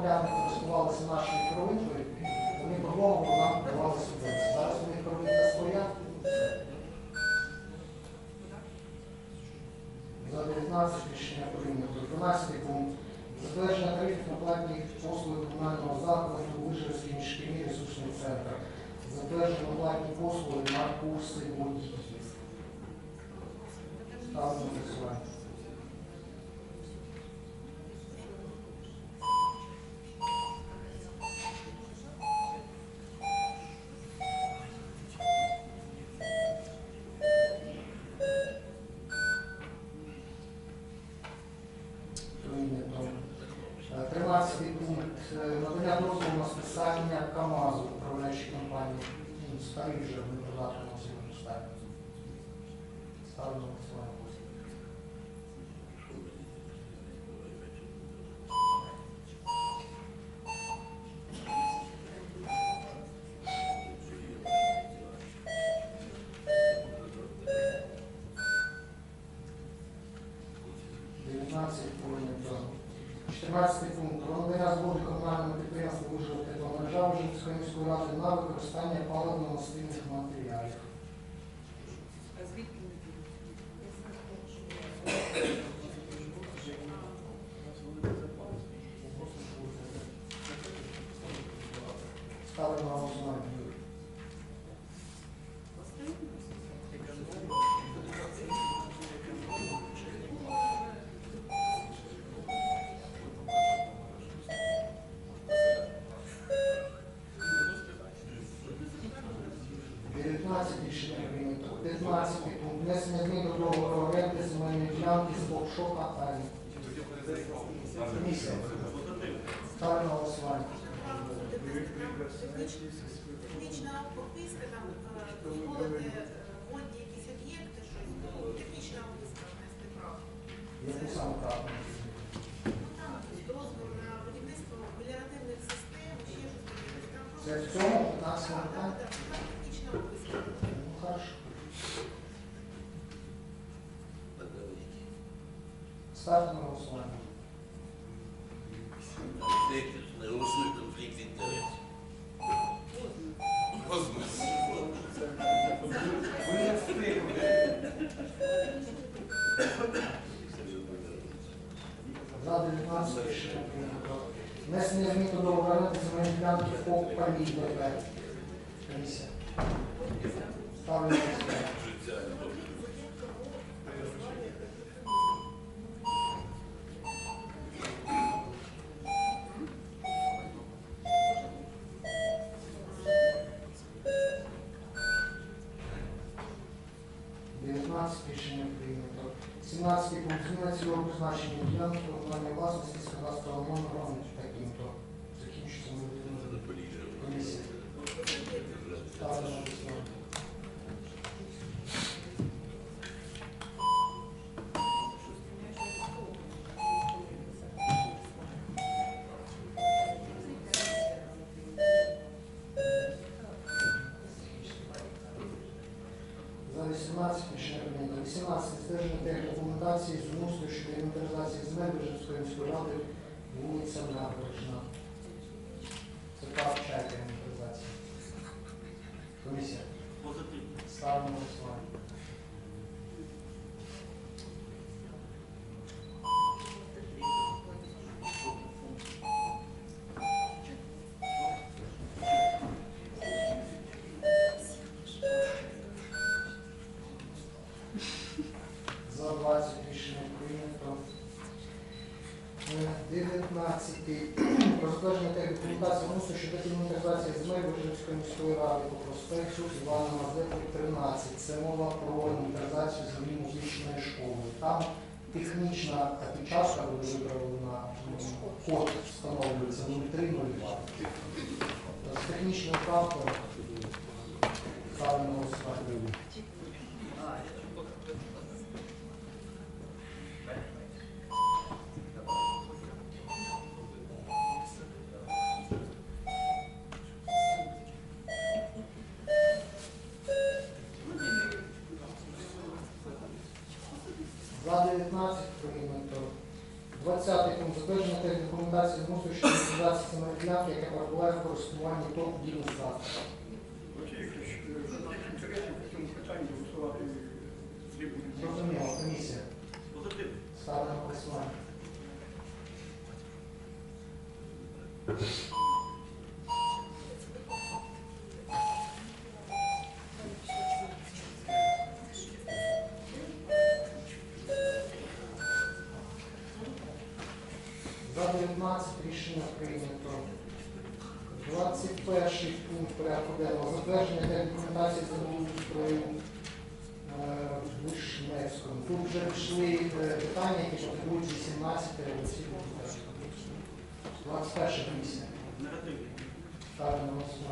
громадяни користувалися нашою первинкою, вони по договору нам давали субвенцію. Зараз у них первинка своя. За 19 рішення прийнято. 12 пункт. Затвердження тарифів на платні послуги комунального закладу Вижгородський міжшкільний ресурсний центр. Затвердження платні послуги на курси водіїв. Ставлю на голосування. Прийнято. Е, 13 пункт. Е, Надання дозволу на списання КАМАЗу управляючої компанії. Старий вже продати на стані. Ставлю на. Технічна описка, там е, дозволити е, водні якісь об'єкти, щось, ну, технічна описка внести правку. Яку саме правду? Ну, там якийсь дозвіл на будівництво меліоративних систем, ще щось таке. Там Це просто- в цьому 15 Так, так, питання? так, там технічна описка. Ну, хорошо. Ставте на голосування. Не голосує конфлікт інтересів. За 19 рішення прийнято. Внесення змін до договору земельної ділянки по пальній ДП. Комісія. Ставлю на голосування. Дев'ятнадцять рішення прийнято. 17 пункт зміна цільового призначення ділянки комунальної власності з кадастровим номером таким-то. Закінчиться ми комісія. Ставлю Про затвердження тех документації мусу щодо інвентаризації земель Вижницької міської ради по проспекту Івана Мазепи 13. Це мова про інвентаризацію землі музичної школи. Там технічна опечатка буде виправлена, м, код встановлюється 0302. Тобто З технічною правкою ставимо на несмусуючої реалізації земельної ділянки, яка перебуває в користуванні торгу дільних засобів. Зрозуміло, комісія. Ставлено голосування. Pai nosso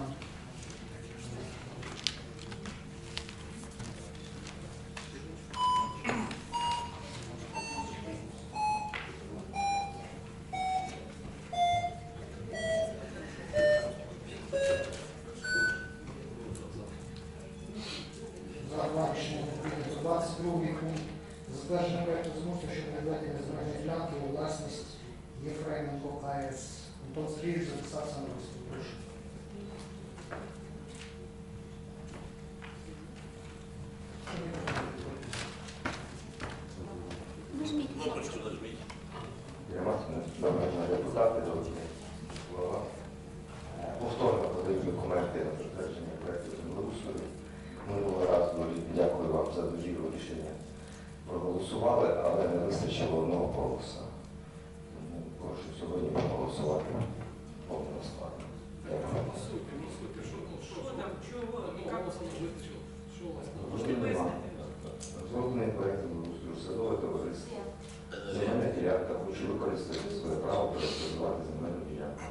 використати своє право переобразувати земельну ділянку.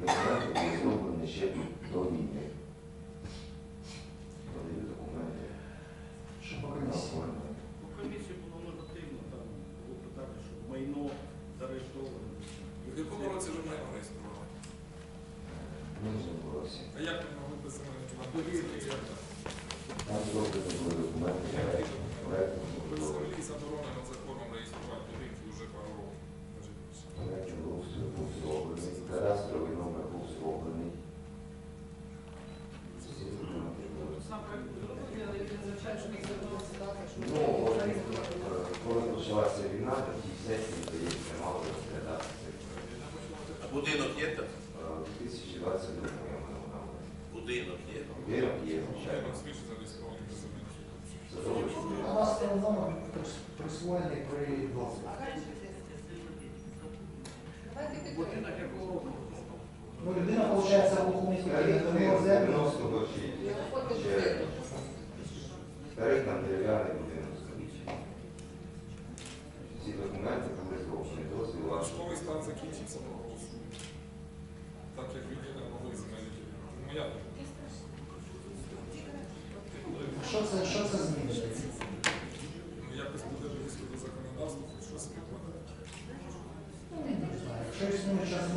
Документи були зроблені ще до війни. Подаю документи. Що оформлено? У комісії було негативно, там було питання, що майно зареєстроване. В якому році вже майно реєстрували? Е, не було. А як ви могли без земельну? Там зроблені були документи, проєкт. Без землі заборонено. Znači, pulsu, pulsu, pulsu, pulsu, pulsu, pulsu,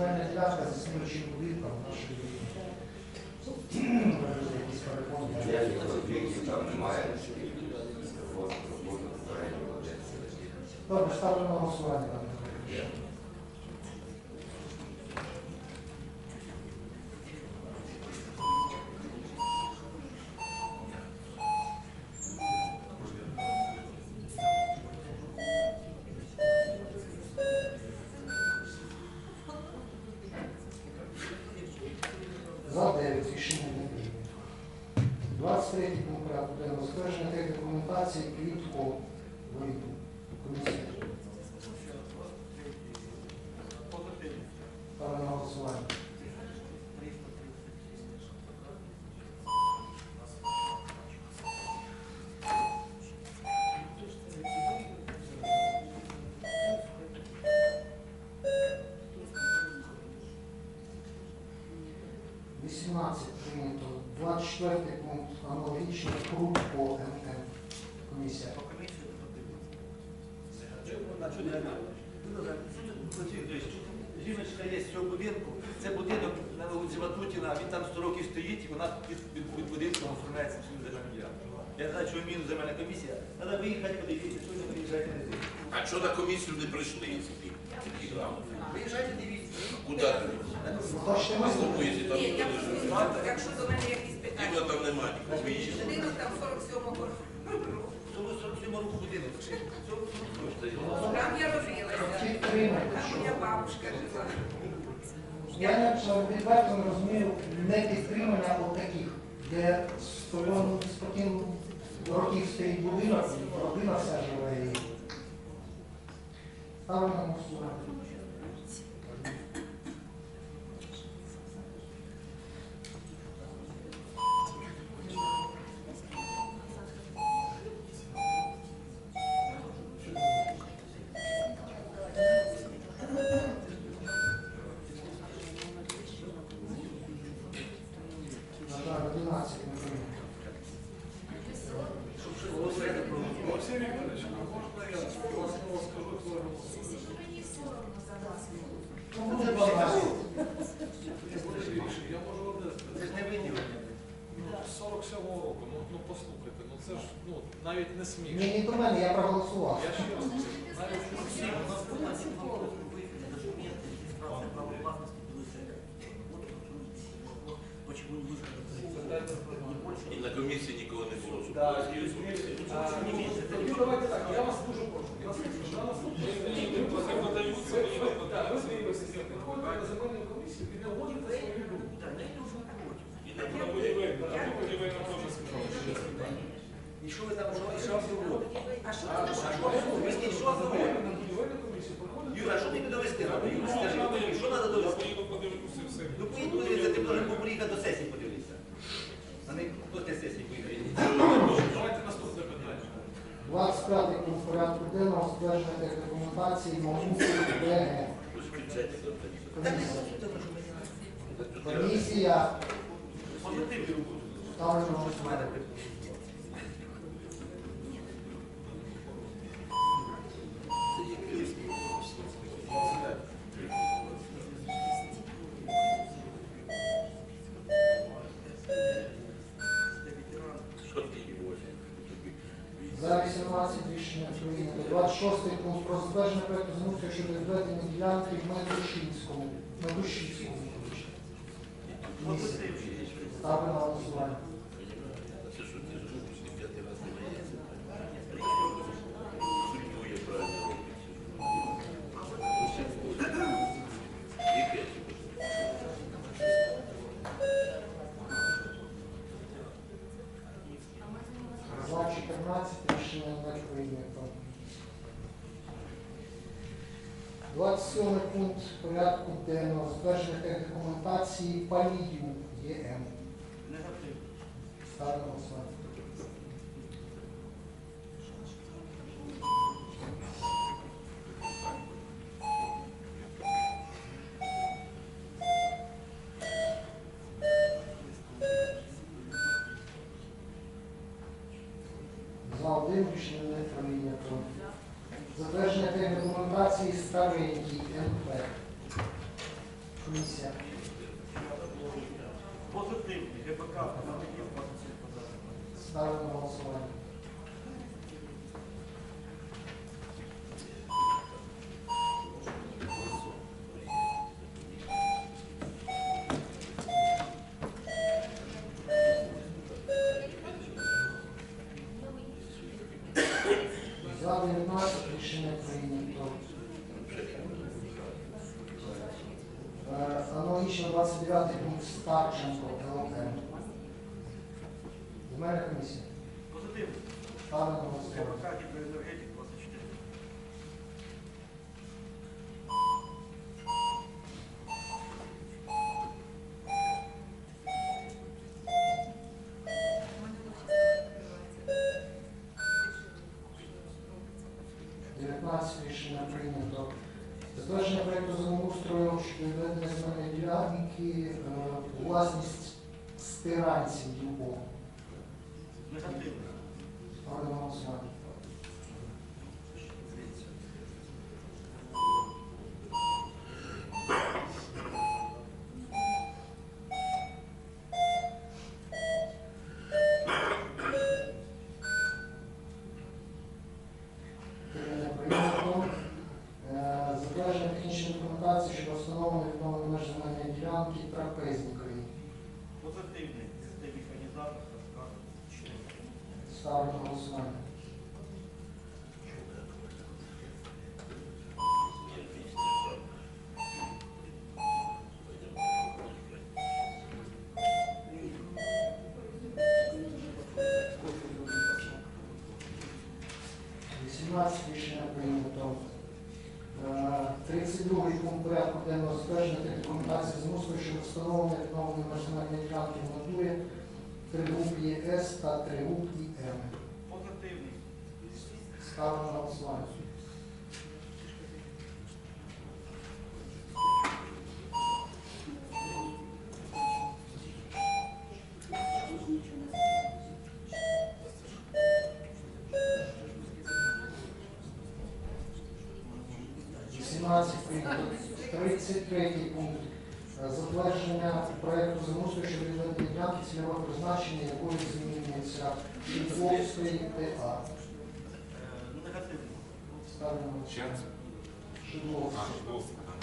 земельна ділянка з існуючим будинком нашої якісь переконання. Там немає роботи попереднього. Добре, ставлю на голосування. Council on Виїжджайте, дивіться. Куди ти? Ні, я ніхто не якщо до мене якісь питання. Діла там немає. Будинок там 47-го року. Тому 47 року будинок. Там я родилася. Там моя бабушка жила. Я відверто не розумію не підтримання от таких, де спокійно, років стоїть будинок, родина вся живе і ставимо на голосування. На жаль, 11 не прийнято. Олексій Вікторович, а можна я два слова скажу твоєму Ну, буде 12. Я можу одне Це сказати. ж не виділення. Ну, 47-го року, ну, ну послухайте, ну це ж ну, навіть не смішно. Ні, не до мене, я проголосував. Я ще раз кажу, навіть не смішно. І на комісії нікого не було. щоб було з'їзд. Ну, давайте так, я вас дуже прошу. Наступне, на наступній неділі ви Так, ви з'явилися, приходите на земельну комісію і не вводите свою думку. І на На будівельну, І що ви там, що, що ви? А що ви Візьміть, що комісію приходите. Юра, що тобі довести треба? Юра, скажи, що треба Я довести? поїду подивлюся все. Ну, поїдь подивитися, ти був приїхати до сесії подивитися. А не до те сесії поїхати. Давайте наступне питання. 25 пункт порядку денного ствердження документації Мамусі ДГ. Комісія. Комісія. Позитивний. Ставлю на голосування. Це є київський. Що ти її возиш? За 18 рішення прийнято. 26 пункт про затвердження проекту землеустрою щодо відведення ділянки в Медушинському. Медушинському. Комісія. Ставлю на голосування. Це що ти ж не п'ятий раз не наїздив? Судьбу я правильно роблю. Яке? За 14 рішення не прийнято. 27 пункт порядку денного затвердження тих документації Палію ЄМ. Ставлю на голосування. За один рішення не прийнято. Затвердження документації Старенький МП. Комісія. Позитивний, ГПК, на голосування. 33 пункт. Е, Затвердження проєкту землеустрою щодо відведення ділянки цільового призначення якої змінюється Шиповської ТА. Е, на голосування. Ще раз? Шиповської. А, Шиповська, так.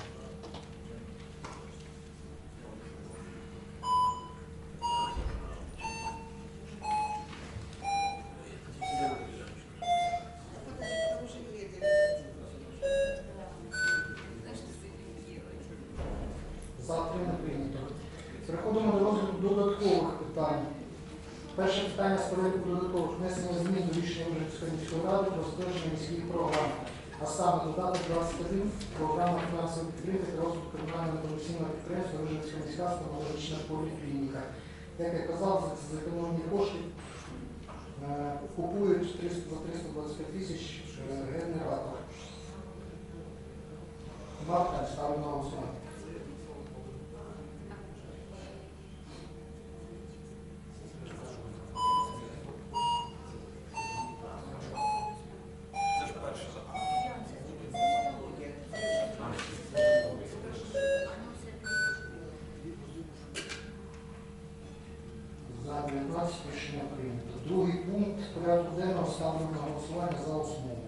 Завтра не прийнято. Переходимо до розгляду додаткових питань. Перше питання з порядку додаткових внесення змін до рішення Ужгородської міської ради про затвердження міських програм, а саме додаток 21 програма фінансової підтримки та розвитку комунального Ужгородська міська стоматологічна поліклініка. Як я казав, за ці зекономлені кошти е, купують 300 за 325 тисяч е, генератор. Марка ставлю на голосування. Це ж перше. За 19 рішення прийнято. Другий пункт порядку денного ставлю на голосування за основу.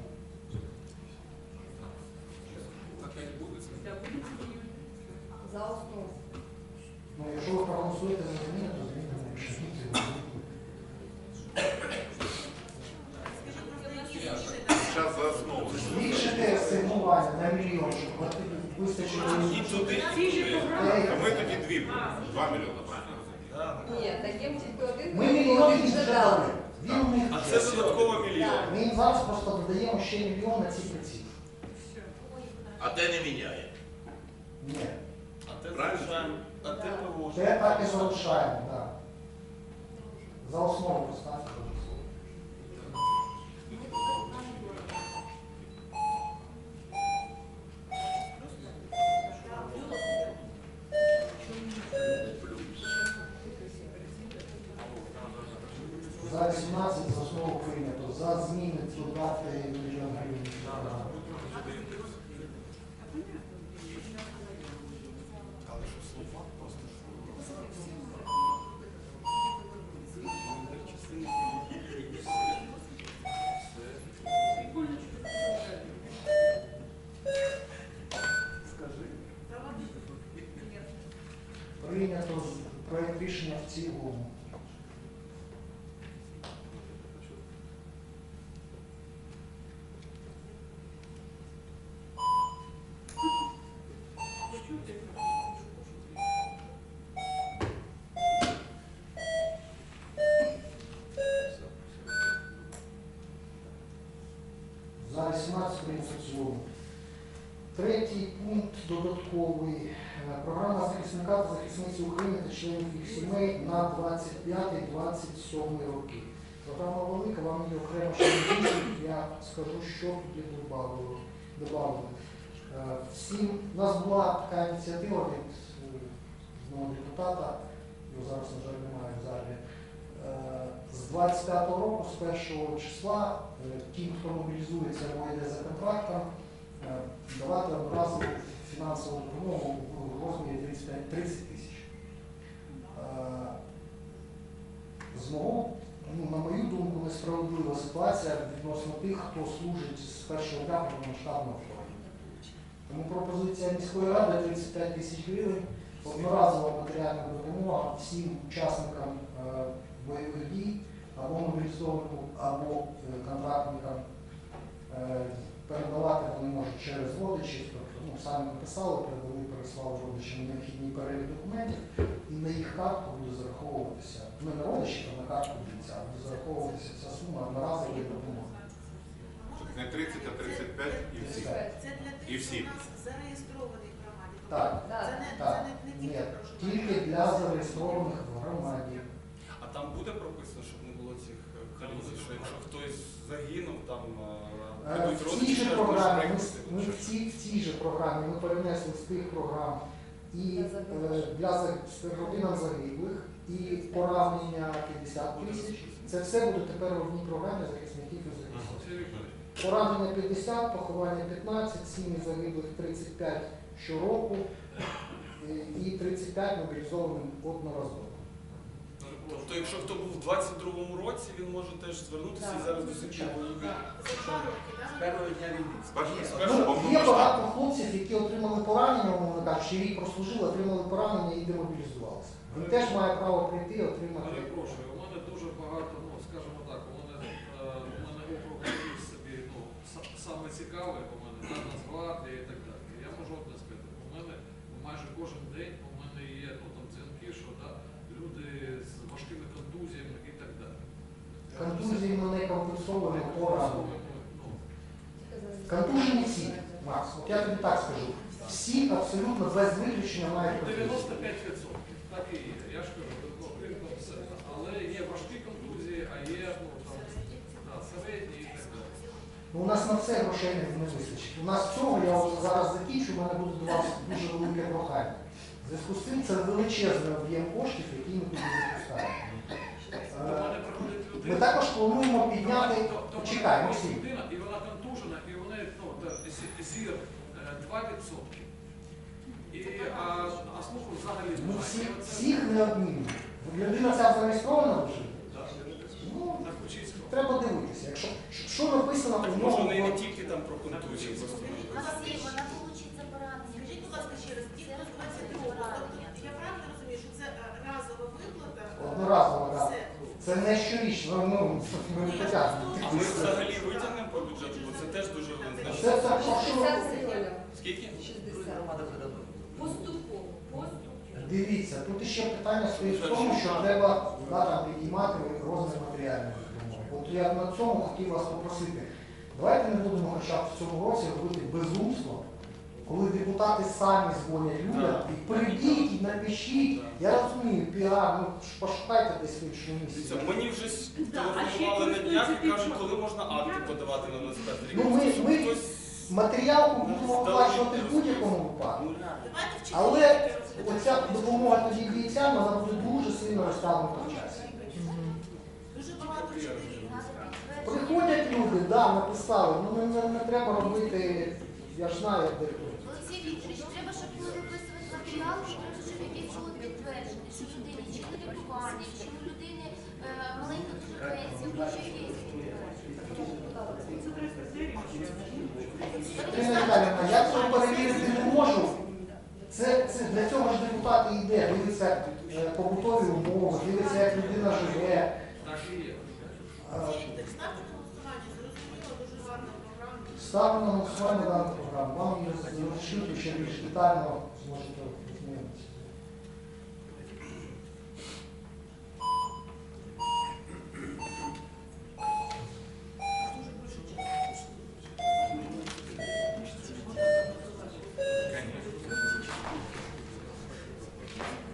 Так і буде це. За основу. Ну, якщо ви проголосуєте за зміни, то зміни не пишіть. Скажіть, просто які зміни там? Зараз за основу. Збільшити асигнування на мільйон, щоб платити вистачило. І туди, Ці туди. ми тоді дві будемо. Два мільйони, правильно? Ні, таким тільки один. Ми мільйон один їм вже вже дали. дали. Він у них А це додатково мільйон. Ми їм зараз просто додаємо ще мільйон на ці приціл. А те не міняє. Ні. А те Правильно? залишаємо. А те. Це так і залишаємо, так. За основу поставте. За 18 за основу прийнято. За зміни додати мільйон гривень. Але що слова просто. Прийнято з- проект рішення в цілому. За 18 прийнято цілому. Третій пункт додатковий. Е, Програма захисника та захисниці України та членів їх сімей на 25-27 роки. Програма велика, вам її окремо ще не. Я скажу, що добавили. добавили. Е, Всім, у нас була така ініціатива від одного депутата, його зараз, на жаль, немає в залі. З 25-го року, з 1 числа, е, тим, хто мобілізується або йде за контрактом, е, давати одразу фінансову допомогу в розмірі 35 30 тисяч. Е, З ну, на мою думку, несправедлива ситуація відносно тих, хто служить з першого дня повномасштабного вторгнення. Тому пропозиція міської ради 35 тисяч гривень одноразова матеріальна допомога всім учасникам бойових дій або мобілізованим, або е, контрактникам. Е, Передавати вони можуть через родичів, тобто ну, самі написали, передали, переслали родичам необхідний перелік документів, і на їх картку буде зараховуватися, ну не родичів, а на картку бійця, буде зараховуватися ця сума одноразової допомоги. Не 30, а 35 і всі. Це для І тих, всі. що у нас зареєстровані в громаді. Так, Це не, так. це не, не тільки проживання. тільки для зареєстрованих в громаді. А там буде прописано, щоб не було цих е, колізій, що якщо хтось загинув, там Е, е, будуть В цій родичі, же програмі, ми, в цій, в цій же програмі ми перенесли з тих програм і е, для за- родинам загиблих, і поранення 50 тисяч. Це все буде тепер в одній програмі захисників і захисників. Поранення 50, поховання 15, сім'ї загиблих 35 щороку е, і 35 мобілізованим одноразово. Тобто, якщо хто був у 22-му році, він може теж звернутися і зараз до сих роки, З першого дня війни. З першого- Ну, є багато хлопців, які отримали поранення, умовно кажучи, рік прослужили, отримали поранення і демобілізувалися. Він теж має право прийти і отримати. Перепрошую, у мене дуже багато, ну скажімо так, у мене, е, у мене округ якийсь собі, ну, са- саме цікаве, у мене да, Нацгвардія і так далі. Я можу одне сказати, у мене майже кожен день у мене є ну, там дзвінки, що да, люди з важкими контузіями і так далі. Контузії ми не компенсовуємо. Ну, Контужені всі, Макс, от я тобі так скажу. Всі абсолютно без виключення мають контузії. 95% так і є. Я ж кажу, ну, крім все. Але є важкі контузії, а є ну, там, да, середні і так далі. Ну, у нас на це грошей не, вистачить. У нас цього, я от зараз закінчу, у мене буде до вас дуже велике прохання. Зв'язку з цим це величезний об'єм коштів, який ми туди запускаємо. Е. Ми також плануємо підняти. Приходить Максим. людина, і вона контужена, і вона ну, зі- зір е, 2%. І, а, слуху взагалі Ми немає. всі, всіх не обмінюємо. Людина ця зареєстрована вже. Ну, треба дивитися. Якщо що написано може нього. не, не тільки там про вона получиться поранення. Скажіть, будь ласка, ще раз, ті, хто з 22 я правильно розумію, що це е, разова виплата? Одноразова, так. Це не щорічно, ну, ми не потягнемо. А ми взагалі витягнемо по бюджету, бо це теж дуже. Це так, що 60 мільйонів. Скільки? 60. Поступово. Поступово. Дивіться, тут ще питання стоїть в тому, що треба да, там, підіймати розмір матеріальної допомоги. От я на цьому хотів вас попросити. Давайте не будемо хоча б в цьому році робити безумство, коли депутати самі дзвонять людям і прийдіть, і напишіть. Я розумію, піар, ну пошукайте десь в іншому Дивіться, місці. Мені вже телефонували на днях і кажуть, коли можна акти подавати на нас Ну, ми- ми- Хтось будемо оплачувати в будь-якому випадку. Давайте в Але розглянемо. оця допомога тоді бійцям, вона буде дуже сильно розтягнута в часі. Дуже багато вчителів. Приходять люди, да, написали, ну не, не, не треба робити, я ж знаю. Олексій Вікторович, треба, щоб коли виписувати матеріал, треба, щоб якесь було підтвердження, що людині чи лікування, чи у людини е, маленька дуже пенсія, що є. Віталіївна, я цього перевірити не можу. Це, це для цього ж депутати йде, дивиться е, побутові умови, дивиться, як людина живе. Е, Ставимо на голосування дану програму. Вам її залишити ще більш детально зможете ознайомитися.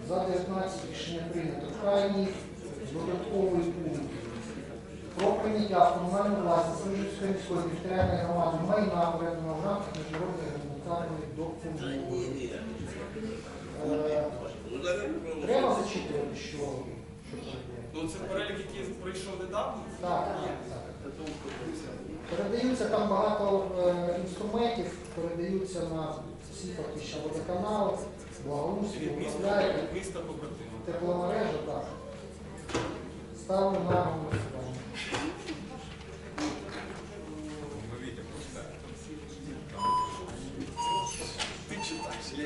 За 19 рішення прийнято. Крайній додатковий пункт. Про прийняття в комунальну власність Служицької міської територіальної громади в рамках міжнародної гуманітарної допомоги. Е, Треба зачитувати, що, ну це перелік, який прийшов недавно. Так, так. Передаються там багато е, інструментів, передаються на всі фактично водоканали, благоустрій, тепломережа, так. Ставлю на голосування.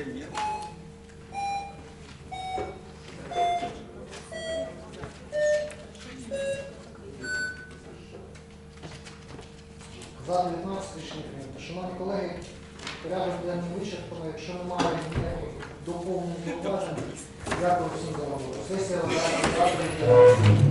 Семьи. За 19-річних. прийнято. Шановні колеги, порядок денний вичерпано. Якщо немає ніяких доповнень поважень, дякую всім за роботу. Сесія завтра.